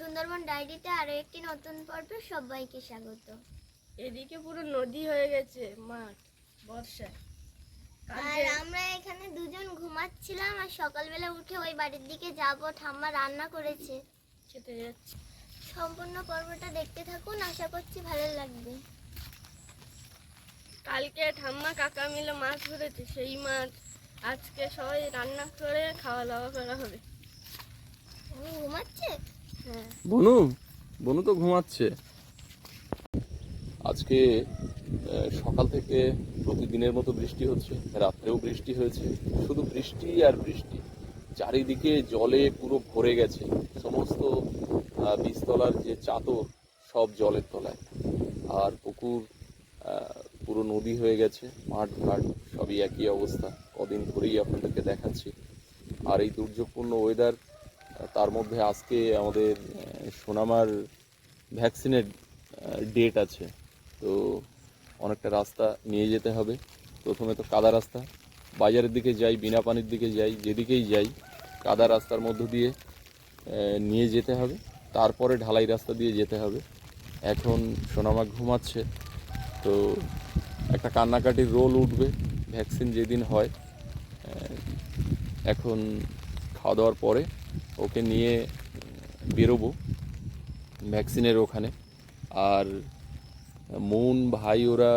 সুন্দরবন ডায়েরিতে আরও একটি নতুন পর্বে সবাইকে স্বাগত। এদিকে পুরো নদী হয়ে গেছে মাঠ বর্ষায় আর আমরা এখানে দুজন ঘুমাচ্ছিলাম আর সকালবেলা উঠে ওই বাড়ির দিকে যাব ঠাম্মা রান্না করেছে। খেতে যাচ্ছি। সম্পূর্ণ পর্বটা দেখতে থাকুন আশা করছি ভালো লাগবে। কালকে ঠাম্মা কাকা মিলে মাছ ধরেছে সেই মাছ আজকে সবাই রান্না করে খাওয়া দাওয়া করা হবে। ঘুমাচ্ছে? বনু বনু তো ঘুমাচ্ছে। আজকে সকাল থেকে প্রতিদিনের মতো বৃষ্টি হচ্ছে, রাত্রেও বৃষ্টি হয়েছে। শুধু বৃষ্টি আর বৃষ্টি। চারিদিকে জলে পুরো ভরে গেছে। সমস্ত বীজতলার যে চাদর, সব জলের তলায়। আর পুকুর পুরো নদী হয়ে গেছে, মাঠ ঘাট, সবই একই অবস্থা। কদিন ধরেই আপনাদেরকে দেখাচ্ছি। আর এই দুর্যোগপূর্ণ ওয়েদার তার মধ্যে আজকে আমাদের সোনামার ভ্যাকসিনের ডেট আছে। তো অনেকটা রাস্তা নিয়ে যেতে হবে। প্রথমে তো কাদা রাস্তা। বাজারের দিকে যাই, বিনা পানির দিকে যাই, যেদিকেই যাই, কাদা রাস্তার মধ্য দিয়ে নিয়ে যেতে হবে। তারপরে ঢালাই রাস্তা দিয়ে যেতে হবে। এখন সোনামা ঘুমাচ্ছে। তো একটা কান্নাকাটির রোল উঠবে ভ্যাকসিন যেদিন হয় এখন খাওয়া দাওয়ার পরে। ওকে নিয়ে বেরোবো ভ্যাকসিনের ওখানে। আর মন ভাই ওরা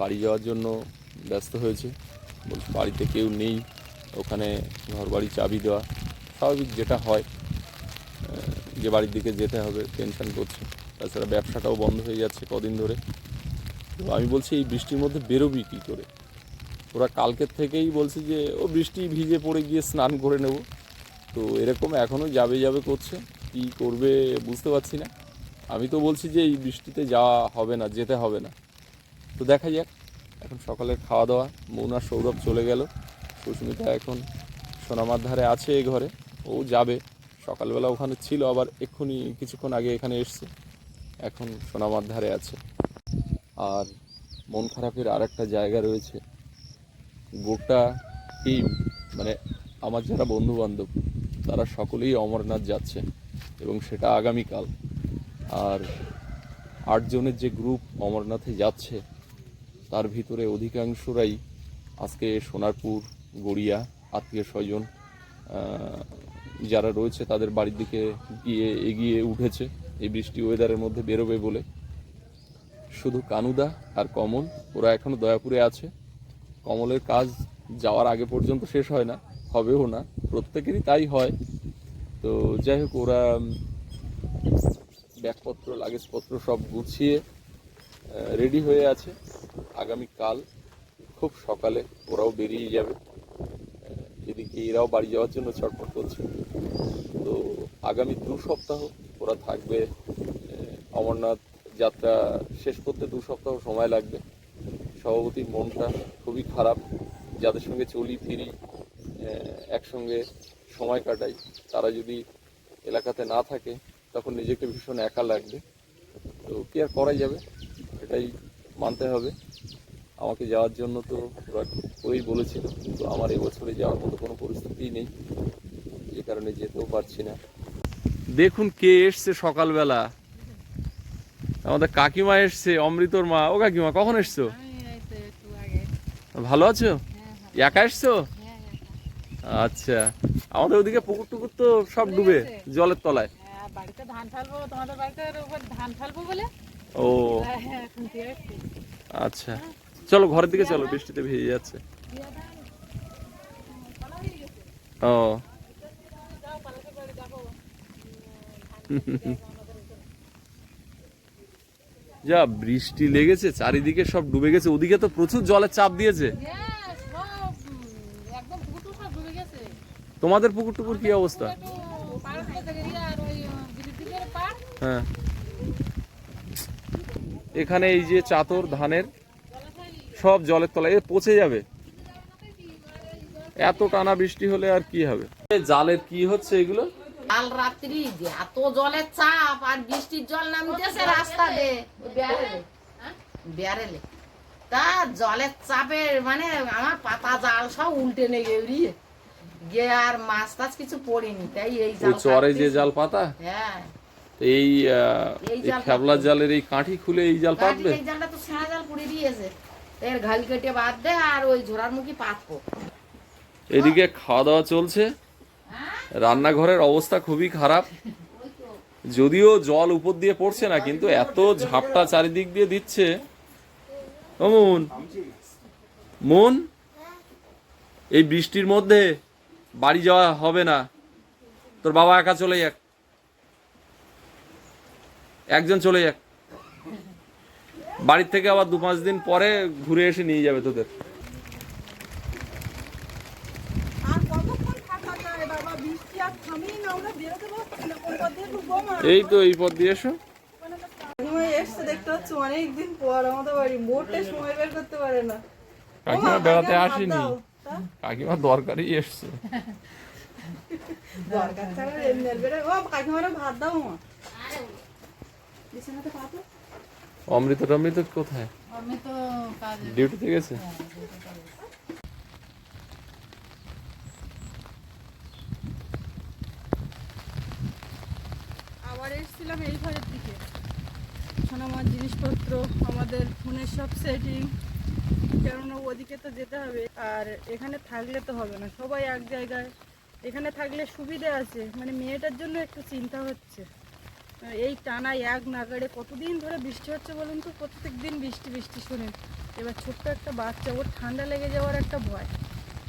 বাড়ি যাওয়ার জন্য ব্যস্ত হয়েছে। বাড়িতে কেউ নেই, ওখানে ঘর বাড়ি চাবি দেওয়া, স্বাভাবিক যেটা হয় যে বাড়ির দিকে যেতে হবে, টেনশন করছে। তাছাড়া ব্যবসাটাও বন্ধ হয়ে যাচ্ছে কদিন ধরে। তো আমি বলছি, এই বৃষ্টির মধ্যে বেরোবি কী করে? ওরা কালকের থেকেই বলছে যে, ও বৃষ্টি ভিজে পড়ে গিয়ে স্নান করে নেব। তো এরকম এখনও যাবে যাবে করছে। কি করবে বুঝতে পারছি না। আমি তো বলছি যে এই বৃষ্টিতে যাওয়া হবে না, যেতে হবে না। তো দেখা যাক। এখন সকালের খাওয়া দাওয়া। মৌনা সৌরভ চলে গেল। সুস্মিতা এখন সোনামার ধারে আছে এই ঘরে। ও যাবে। সকালবেলা ওখানে ছিল, আবার এক্ষুনি কিছুক্ষণ আগে এখানে এসছে। এখন সোনামার ধারে আছে। আর মন খারাপের আর একটা জায়গা রয়েছে। গোটা টিম মানে আমার যারা বন্ধু বান্ধব তারা সকলেই অমরনাথ যাচ্ছে এবং সেটা আগামীকাল। আর আটজনের যে গ্রুপ অমরনাথে যাচ্ছে, তার ভিতরে অধিকাংশরাই আজকে সোনারপুর, গড়িয়া, আত্মীয় স্বজন যারা রয়েছে তাদের বাড়ির দিকে গিয়ে এগিয়ে উঠেছে। এই বৃষ্টি ওয়েদারের মধ্যে বেরোবে বলে। শুধু কানুদা আর কমল, ওরা এখনও দয়াপুরে আছে। কমলের কাজ যাওয়ার আগে পর্যন্ত শেষ হয় না। হবেও না, প্রত্যেকেরই তাই হয়। তো যাই হোক, ওরা ব্যাগপত্র, লাগেজপত্র সব গুছিয়ে রেডি হয়ে আছে। আগামীকাল খুব সকালে ওরাও বেরিয়ে যাবে। এদিকে এরাও বাড়ি যাওয়ার জন্য ছটফট করছে। তো আগামী দু সপ্তাহ ওরা থাকবে অমরনাথ যাত্রা শেষ করতে দু সপ্তাহ সময় লাগবে। সভাপতির মনটা খুবই খারাপ। যাদের সঙ্গে চলি ফিরি একসঙ্গে সময় কাটাই। তারা যদি এলাকাতে না থাকে তখন নিজেকে ভীষণ একা লাগবে। তো কি আর করাই যাবে? এটাই মানতে হবে। আমাকে যাওয়ার জন্য তো ওরা করেই বলেছিল কিন্তু আমার এবছরে যাওয়ার মতো কোনো পরিস্থিতিই নেই। যে কারণে যেতেও পারছি না। দেখুন কে এসছে সকালবেলা। আমাদের কাকিমা এসছে অমৃতর মা। ও কাকিমা কখন এসছো? ভালো আছো? একা এসছো? আচ্ছা। আমাদের ওদিকে পুকুর টুকুর তো সব ডুবে জলের তলায়। হ্যাঁ, বাড়িতে ধান ফেলব তোমাদের বাড়িতে ধান ফেলব বলে? ও। হ্যাঁ। আচ্ছা। চলো ঘরের দিকে চলো বৃষ্টিতে ভিজে যাচ্ছে। ও। যা বৃষ্টি লেগেছে চারিদিকে সব ডুবে গেছে। ওদিকে তো প্রচুর জলের চাপ দিয়েছে হ্যাঁ, সব, উম, একদম পুকুর টুকুর সব ডুবে গেছে। তোমাদের পুকুর টুকুর কি অবস্থা? হ্যাঁ। এখানে এই যে চাতর, ধানের, সব জলের তলায় পচে যাবে। এত টানা বৃষ্টি হলে আর কি হবে? জালের কি হচ্ছে এগুলো? জলের চাপ, আর বৃষ্টির জল নামতেছে রাস্তা দে ব্যারেলে। তা জলের চাপে মানে আমার পাতা জাল সব উল্টে নিয়ে গিয়ে গিয়ে আর মাছ টাছ কিছু পড়িনি তাই এই জাল চরে যে জাল পাতা হ্যাঁ। এই খেবলা জালের এই কাঠি খুলে এই জাল পাতবে? এই জালটা তো সেনা জাল পুড়ে দিয়েছে। এর ঘাল কেটে বাদ দে আর ওই ঝোড়ার মুখী পাতবো। এদিকে খাওয়া দাওয়া চলছে রান্নাঘরের অবস্থা খুবই খারাপ। যদিও জল উপর দিয়ে পড়ছে না কিন্তু এত ঝাপটা চারিদিক দিয়ে দিচ্ছে। ও মন। মন? এই বৃষ্টির মধ্যে বাড়ি যাওয়া হবে না। তোর বাবা একা চলে যাক। একজন চলে যাক। বাড়ির থেকে আবার দু পাঁচ দিন পরে ঘুরে এসে নিয়ে যাবে তোদের। এই তো এই পথ দিয়ে এসো। দেখতে পাচ্ছি অনেকদিন পর। আমাদের বাড়ি মোটে সময় বের করতে পারে না। বেড়াতে আসেনি? কাকিমা দরকারই এসছে। দরকার ছাড়া এমনি আর বেরোয়। ও কাকিমারা ভাত দাও মা। বিছানাতে পাতো অমৃত টমৃত কোথায়? আমি কাজে ডিউটিতে গেছে? আবার এসেছিলাম এই ঘরের দিকে। সোনামার জিনিসপত্র আমাদের ফোনের সব সেটিং কেননা ওদিকে তো যেতে হবে, আর এখানে থাকলে তো হবে না, সবাই এক জায়গায়। এখানে থাকলে সুবিধে আছে মানে মেয়েটার জন্য একটু চিন্তা হচ্ছে। এই টানা এক নাগাড়ে কতদিন ধরে বৃষ্টি হচ্ছে বলুন তো? প্রত্যেক দিন বৃষ্টি বৃষ্টি শুনে। এবার ছোট্ট একটা বাচ্চা, ওর ঠান্ডা লেগে যাওয়ার একটা ভয়।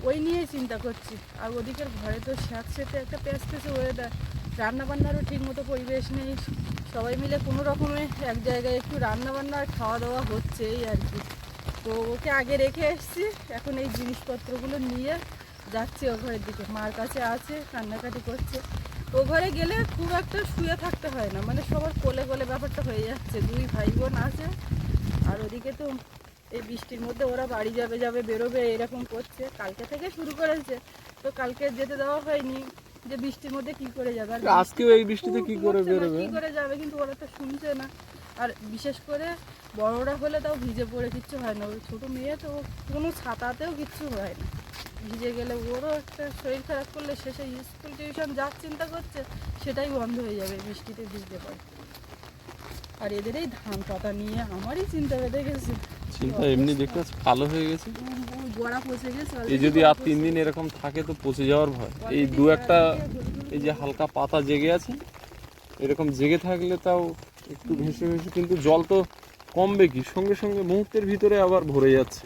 ওই নিয়েই চিন্তা করছি। আর ওদিকের ঘরে তো স্যাঁত স্যাঁতসেঁতে একটা প্যাঁচ পেঁচে ওয়েদার রান্না বান্নারও ঠিক মতো পরিবেশ নেই। সবাই মিলে কোনো রকমে এক জায়গায় একটু রান্না বান্না আর খাওয়া দাওয়া হচ্ছে এই আর কি। তো ওকে আগে রেখে এসেছি। এখন এই জিনিসপত্রগুলো নিয়ে যাচ্ছি ও ঘরের দিকে। মার কাছে আছে কান্নাকাটি করছে। ও ঘরে গেলে খুব একটা শুয়ে থাকতে হয় না। মানে সবার কোলে কোলে ব্যাপারটা হয়ে যাচ্ছে। দুই ভাই বোন আছে। আর ওদিকে তো এই বৃষ্টির মধ্যে ওরা বাড়ি যাবে যাবে বেরোবে এরকম করছে। কালকে থেকে শুরু করেছে। তো কালকে যেতে দেওয়া হয়নি যে বৃষ্টির মধ্যে কি করে যাবে। আর আজকেও এই বৃষ্টিতে কি করে বেরোবে? কি করে যাবে? কিন্তু ওরা তো শুনছে না। আর বিশেষ করে বড়রা হলে তাও ভিজে পড়ে কিচ্ছু হয় না। ওই ছোটো মেয়ে তো কোনো ছাতাতেও কিচ্ছু হয় না। ভিজে গেলে ওরও একটা শরীর খারাপ করলে শেষে স্কুল টিউশন যা চিন্তা করছে সেটাই বন্ধ হয়ে যাবে বৃষ্টিতে ভিজতে পারে আর এদের এই ধান পাতা নিয়ে আমারই চিন্তা বেঁধে গেছে। চিন্তা এমনি দেখতে কালো হয়ে গেছে। গোড়া পচে গেছে এই যদি আর তিন দিন এরকম থাকে তো পচে যাওয়ার ভয়। এই দু একটা এই যে হালকা পাতা জেগে আছে এরকম জেগে থাকলে তাও একটু ভেসে ভেসে কিন্তু জল তো কমবে কি? সঙ্গে সঙ্গে মুহূর্তের ভিতরে আবার ভরে যাচ্ছে।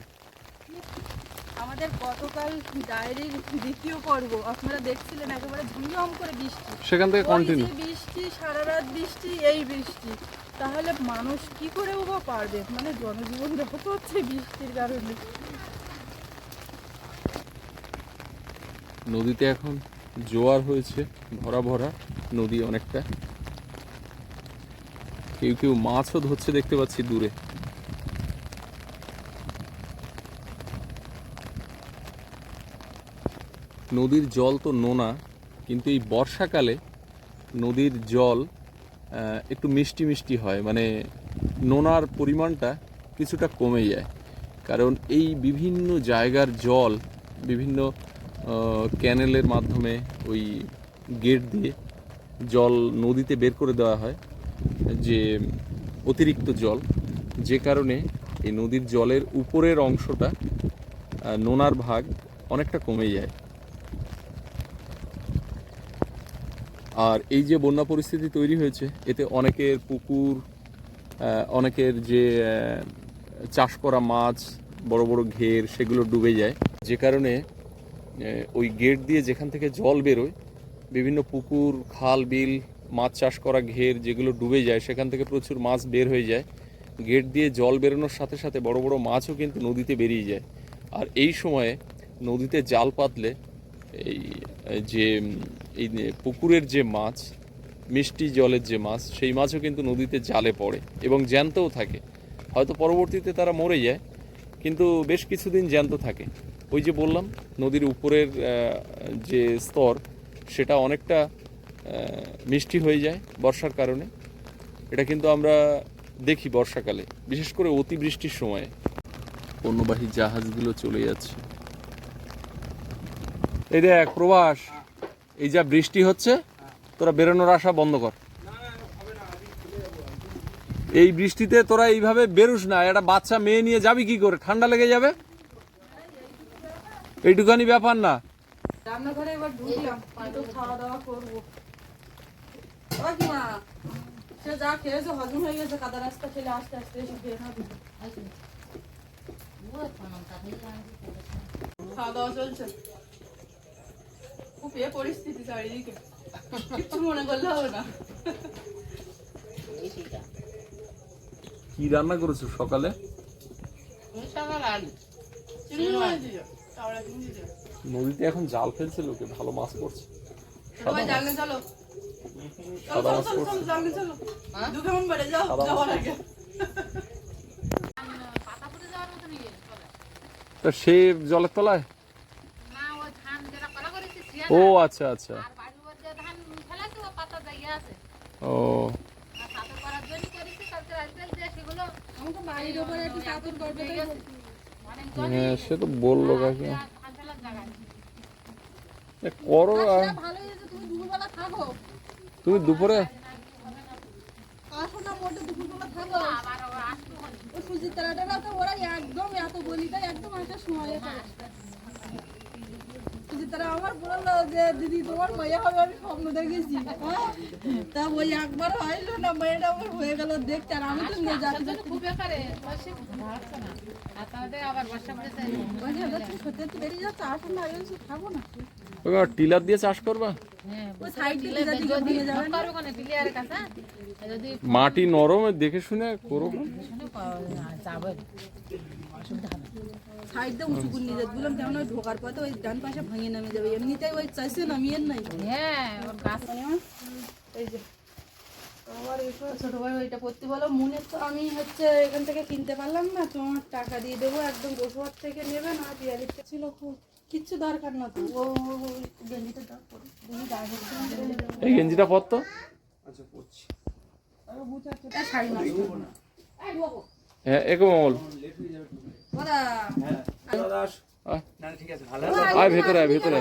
আমাদের গতকাল ডায়েরির দ্বিতীয় পর্ব আপনারা দেখছিলেন একেবারে ঝমঝম করে বৃষ্টি। সেখান থেকে কন্টিনিউ বৃষ্টি সারা রাত বৃষ্টি এই বৃষ্টি। তাহলে মানুষ কি করেও বা পারবে? মানে জনজীবন ব্যাহত হচ্ছে বৃষ্টির কারণে। নদীতে এখন জোয়ার হয়েছে ভরা ভরা নদী অনেকটা। কেউ কেউ মাছও ধরছে দেখতে পাচ্ছি দূরে। নদীর জল তো নোনা, কিন্তু এই বর্ষাকালে নদীর জল একটু মিষ্টি মিষ্টি হয়। মানে নোনার পরিমাণটা কিছুটা কমে যায়। কারণ এই বিভিন্ন জায়গার জল, বিভিন্ন ক্যানেলের মাধ্যমে ওই গেট দিয়ে জল নদীতে বের করে দেওয়া হয়। যে অতিরিক্ত জল, যে কারণে এই নদীর জলের উপরের অংশটা নোনার ভাগ অনেকটা কমে যায়। আর এই যে বন্যা পরিস্থিতি তৈরি হয়েছে, এতে অনেকের পুকুর অনেকের যে চাষ করা মাছ, বড় বড় ঘের, সেগুলো ডুবে যায়। যে কারণে ওই গেট দিয়ে যেখান থেকে জল বেরোয়, বিভিন্ন পুকুর, খাল, বিল মাছ চাষ করা ঘের যেগুলো ডুবে যায়, সেখান থেকে প্রচুর মাছ বের হয়ে যায়। গেট দিয়ে জল বেরোনোর সাথে সাথে বড় বড় মাছও কিন্তু নদীতে বেরিয়ে যায়। আর এই সময়ে নদীতে জাল পাতলে এই যে, এই পুকুরের যে মাছ, মিষ্টি জলের যে মাছ, সেই মাছও কিন্তু নদীতে জালে পড়ে এবং জ্যান্তও থাকে। হয়তো পরবর্তীতে তারা মরে যায়, কিন্তু বেশ কিছুদিন জ্যান্ত থাকে। ওই যে বললাম, নদীর উপরের যে স্তর, সেটা অনেকটা মিষ্টি হয়ে যায় বর্ষার কারণে। এটা কিন্তু আমরা দেখি বর্ষাকালে বিশেষ করে অতিবৃষ্টির সময়ে। পণ্যবাহী জাহাজগুলো চলে যাচ্ছে। এই দেখ প্রবাস এই যা বৃষ্টি হচ্ছে তোরা বেরোনোর আশা বন্ধ কর। এই বৃষ্টিতে তোরা এইভাবে বেরুস না একটা বাচ্চা মেয়ে নিয়ে যাবি কি করে? ঠান্ডা লেগে যাবে? এইটুখানি ব্যাপার না। রান্নাঘরে এবার ঢুকলাম খাওয়া দাওয়া করব। সে যা খেয়েছে হজম হয়ে গেছে কাদা রাস্তা খেলে আস্তে আস্তে এসে খেয়ে খাবি খাওয়া দাওয়া চলছে খুব এ পরিস্থিতি চারিদিকে কিছু মনে করলে হবে না কি রান্না করেছ সকালে নদীতে এখন জাল ফেলছে লোকে ভালো মাছ পড়ছে। সবাই জানলে চলো তা সে জলের তলায়? ও আচ্ছা আচ্ছা। ও। অনেক হ্যাঁ সে তো বলল কাকি। করো আর সেটা তুমি দুপুরবেলা থাকো তুমি দুপুরে? আমার বলল যে দিদি তোমার হবে আমি স্বপ্ন দেখেছি। হ্যাঁ? তা ওই একবার হইল না মেয়েটা আমার হয়ে গেল দেখতে আর আমি তো যাচ্ছি। খুব বেকারে বসে ভাবছে না? আর আবার বর্ষা পড়েছে বলছি, "দাদা, তুমি সত্যি সত্যি বেরিয়ে যাচ্ছ আসুন না খাব না। ওই টিলার দিয়ে চাষ করবা? হ্যাঁ মাটি নরম দেখে শুনে করো উঁচু নিয়ে কেমন ওই ঢোকার পথে ওই ডান পাশে ভেঙে নেমে যাবে। এমনিতেই ওই চাইছে নামিয়ে নাই। হ্যাঁ ওর গাছ এই যে আমার ছোট ভাই ওইটা পড়তে বলো। মনে তো আমি হচ্ছে এখান থেকে কিনতে পারলাম না তোমার টাকা দিয়ে দেবো। একদম থেকে নেবে না ছিল খুব। কিচ্ছু দরকার না তো। ও ও- গেঞ্জিটা দাও পরে। এই গেঞ্জিটা পরতো শাড়ি নষ্ট হ্যাঁ ওরা আয়। না ঠিক আছে ভালো আয় ভেতরে আয় ভেতরে।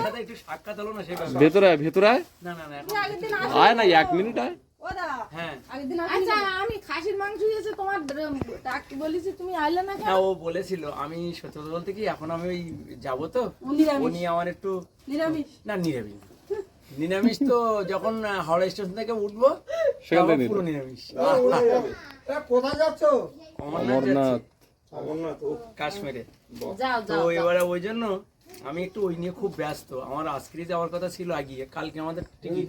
ভেতরে আয় ভেতরে আয়। না না না এখন আয় না এক মিনিট আয়। হ্যাঁ। আচ্ছা আমি খাসির মাংস দিয়েছে তোমার ডাকতে বলেছি তুমি আইলে না না ও বলেছিল আমি সত্যি কথা বলতে কি এখন আমি ওই যাব তো। ও নিরামিষ। আমার একটু না নিরামিষ। নিরামিষ তো যখন হাওড়া স্টেশন থেকে উঠবো পুরো নিরামিষ। কোথায় যাচ্ছ? অমরনাথ অমরনাথ। কাশ্মীরে। যাও তো এবারে ওই জন্য আমি একটু ওই নিয়ে খুব ব্যস্ত। আমার আজকেরই যাওয়ার কথা ছিল আগিয়ে। কালকে আমাদের টিকিট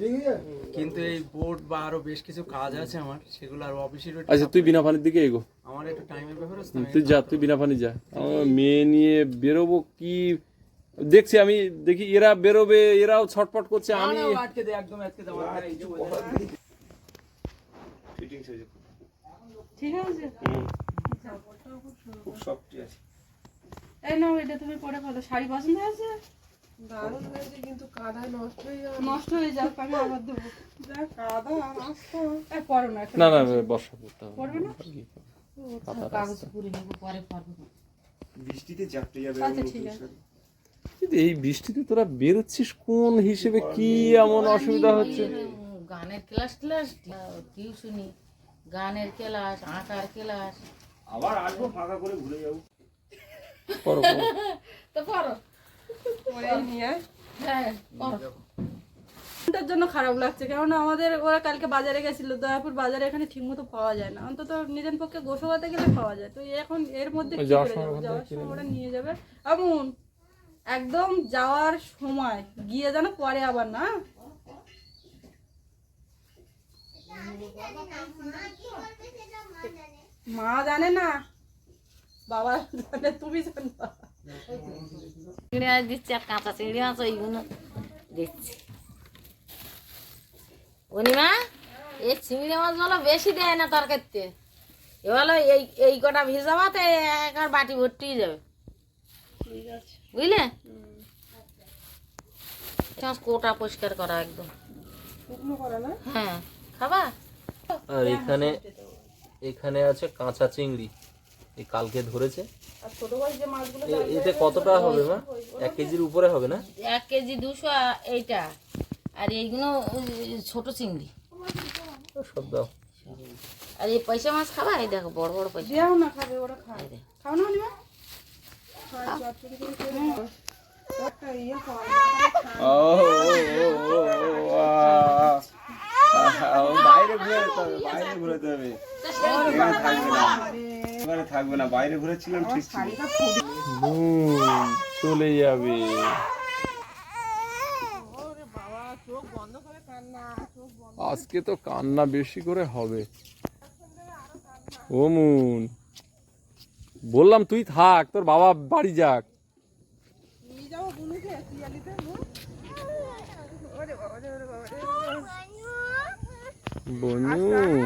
কিন্তু এই বোর্ড বা আরও বেশ কিছু কাজ আছে আমার সেগুলো আর অফিসের আচ্ছা তুই বিনা পানির দিকে এগো। আমার একটু টাইমের ব্যাপার আছে তুই যা তুই বিনা পানি যা। আমার মেয়ে নিয়ে বেরোবো কি? দেখছি আমি দেখি এরা বেরোবে এরাও ছটপট করছে আমি আটকে দে একদম আটকে দে আমার গায়ে কিছু বলতে হবে না। ঠিক আছে। খুব সফট আছে। এই নাও এটা তুমি পরে শাড়ি পছন্দ হয়েছে? দারুণ হয়েছে কিন্তু কাদায় নষ্ট হয়ে যাবে। নষ্ট হয়ে যাক আমি আবার দেবো। কাদা আসতো এই পরো না না না বর্ষা করতে হবে। পড়বে না? কাগজ পুরে নেব পরে পরবো। বৃষ্টিতে যাবে আচ্ছা ঠিক আছে। কিন্তু এই বৃষ্টিতে তোরা বেরোচ্ছিস কোন হিসেবে? কি এমন অসুবিধা হচ্ছে? গানের ক্লাস ক্লাস টিউশনি গানের ক্লাস আঁকার ক্লাস। আবার আসব ফাঁকা করে ভুলে যাব। করো। তো হ্যাঁ জন্য খারাপ লাগছে কেননা আমাদের ওরা কালকে বাজারে গেছিল দয়াপুর বাজারে এখানে ঠিকমতো পাওয়া যায় না। অন্তত নিজের পক্ষে গোসবাতে গেলে পাওয়া যায়। তো এখন এর মধ্যে ওরা নিয়ে যাবে। এমন একদম যাওয়ার সময়। গিয়ে যেন পরে আবার না। মা জানে না। বাবা জানে তুমি জানো। চিংড়ি মাছ দিচ্ছি আর কাঁচা চিংড়ি মাছ ওইগুলো দিচ্ছি। অনিমা এই চিংড়ি মাছগুলো বেশি দেয় না তরকারিতে। এগুলো এই এই কটা ভিজা ভাতে একবার বাটি ভর্তি যাবে। বুঝলে? কোটা পরিষ্কার করা একদম। শুকনো করা না? হ্যাঁ খাবা? আর এখানে এখানে আছে কাঁচা চিংড়ি। এই কালকে ধরেছে। আর ছোট ভাই যে মাছগুলো এ- এতে কতটা হবে মা? এক কেজির উপরে হবে না? এক কেজি দুশো এইটা। আর এইগুলো ছোট চিংড়ি। সব দাও। আর এই পয়সা মাছ খাবা? এই দেখো বড় বড় পয়সা। দেও না খাবে ওরা খায়। খাও না নিবা ইয়ে খাওয়া ও বাইরে ঘুরে বাইরে ঘুরাতে হবে। থাকবে না। এখানে থাকবে না বাইরে ঘুরেছিলাম ঠিক ছিল। চলে যাবে। আজকে তো কান্না বেশি করে হবে। ও মুন বললাম তুই থাক তোর বাবা বাড়ি যাক। বনু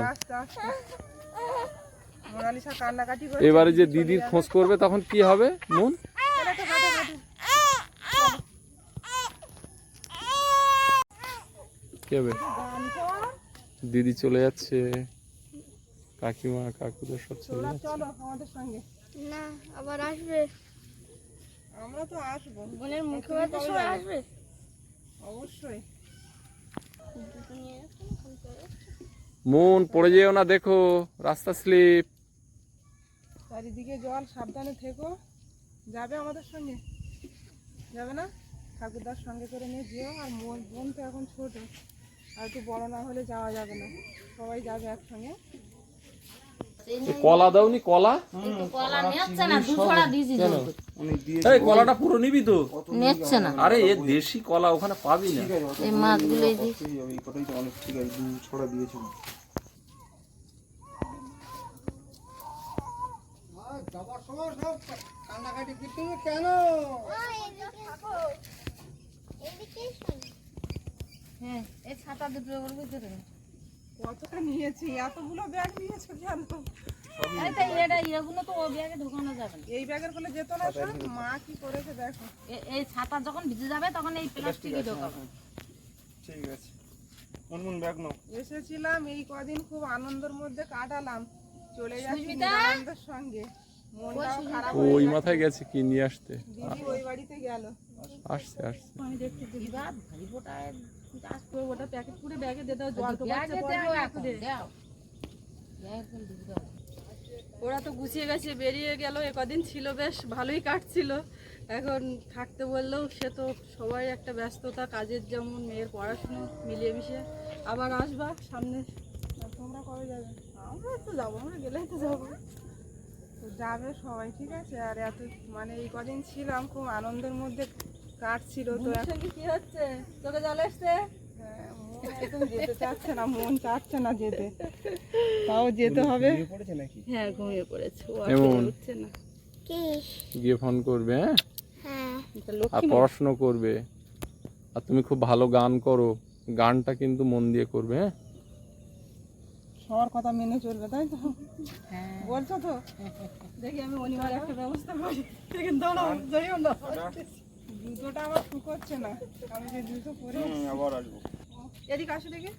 আস্তে আস্তে মোনালিসা কান্নাকাটি করে এবারে যে দিদির খোঁজ করবে তখন কি হবে? মন কি হবে দিদি চলে যাচ্ছে। কাকিমা কাকুদের সব চলে যাচ্ছে। আমাদের সঙ্গে। না আবার আসবে। আমরা তো আসব। বোনের মুখে বাজে সবাই আসবে? অবশ্যই। মন পড়ে যেও না দেখো। রাস্তা স্লিপ। চারিদিকে জল সাবধানে থেকো। যাবে আমাদের সঙ্গে? যাবে না? ঠাকুরদার সঙ্গে করে নিয়ে যেও। আর বোন বোন তো এখন ছোট। আর একটু বড় না হলে যাওয়া যাবে না। সবাই যাবে একসঙ্গে। কলা দাওনি কলা? কলা নিচ্ছে না। এই কলাটা পুরো নিবি তো। নিচ্ছে না। আরে এ দেশি কলা ওখানে পাবি না। এই মাছগুলো এই দিয়েছি। এই কটাই তো অনেক ঠিক আছে হ্যাঁ এই ছাতা দুটো ওর ভিতরে কতটা নিয়েছি? এতগুলো ব্যাগ নিয়েছো কেন? আরে তাই এটা এগুলো তো ও ব্যাগে ঢোকানো যাবে না। এই ব্যাগের বলে যেত না মা কি করেছে দেখো। এই ছাতা যখন ভিজে যাবে তখন এই প্লাস্টিকে ঢোকাবে। ঠিক আছে। মনমন ব্যাগ নাও। এসেছিলাম এই কদিন খুব আনন্দের মধ্যে কাটালাম। চলে যাচ্ছি? সঙ্গে। হয়ে ওই মাথায় গেছে কি নিয়ে আসতে? গেল আসছে আসছে। ওরা তো গুছিয়ে গেছে বেরিয়ে গেল কদিন ছিল বেশ, ভালোই কাটছিল। এখন থাকতে বললেও সে তো সবাই একটা ব্যস্ততা, কাজের যেমন, মেয়ের পড়াশুনো মিলিয়ে মিশিয়ে আবার আসবা সামনে। তোমরা কবে যাবে? আমরা তো যাব আমরা গেলেই তো যাব। তো যাবে সবাই ঠিক আছে? আর এত মানে এই কদিন ছিলাম খুব আনন্দের মধ্যে কাটছিল তো এখন কি হচ্ছে? তোকে জল এসছে? হ্যাঁ, একদম যেতে চাচ্ছে না মন চাচ্ছে না যেতে। তাও যেতে হবে। পড়েছে নাকি? হ্যাঁ ঘুমিয়ে পড়েছে। উঠছে না। গিয়ে ফোন করবে হ্যাঁ? হ্যাঁ। আর পড়াশুনো করবে। আর তুমি খুব ভালো গান করো। গানটা কিন্তু মন দিয়ে করবে হ্যাঁ? সবার কথা মেনে চলবে তাই তো? বলছো তো? দেখি আমি অনিবার একটা ব্যবস্থা করি। যাইও না জুতোটা আমার শুকোচ্ছে না। আমি যে জুতো পরে আবার আসব। এদিকে আসো দেখি।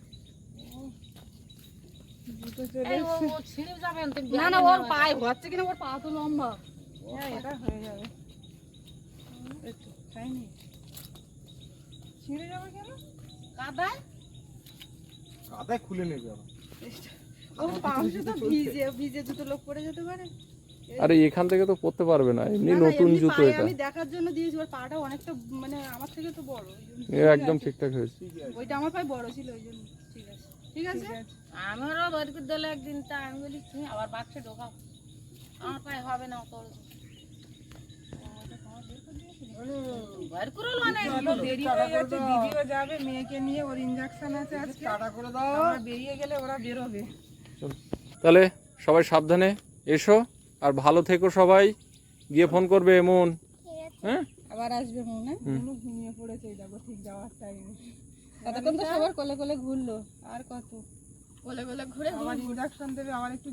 না ওর পায়ে হচ্ছে কিনা ওর পা তো লম্বা। হ্যাঁ এটা হয়ে যাবে। তাই নি? ছিঁড়ে যাবে কেন? কাদায়? কাদায় খুলে নেবে আবার। ওর পাশে তো ভিজে ভিজে জুতো লোক পরে যেতে পারে। আরে এখান থেকে তো পড়তে পারবে না এমনি নতুন জুতো এটা। আমি দেখার জন্য দিয়েছি ওর পাটা অনেকটা মানে আমার থেকে তো বড় একদম ঠিকঠাক হয়েছে। ওইটা আমার পায়ে বড় ছিল ওই জন্য ঠিক আছে। ঠিক আছে? আমারও একদিন তা আমি বলি তুমি আবার বাক্সে ঢোকাও। আমার পায়ে হবে না করে মানে দেরি হয়ে দিদিও যাবে মেয়েকে নিয়ে ওর ইনজেকশন আছে টাটা করে দাও। বেরিয়ে গেলে ওরা বেরোবে। তাহলে সবাই সাবধানে এসো আর ভালো থেকো সবাই। গিয়ে ফোন করবে এমন। হ্যাঁ? আবার আসবে মনে? ঘুমিয়ে পড়েছে যাব ঠিক যাওয়ার টাইমে ততক্ষণ তো সবার কোলে কোলে ঘুরলো। আর কত? কলে কলে ঘুরে আবার ইনজেকশন দেবে আমার একটু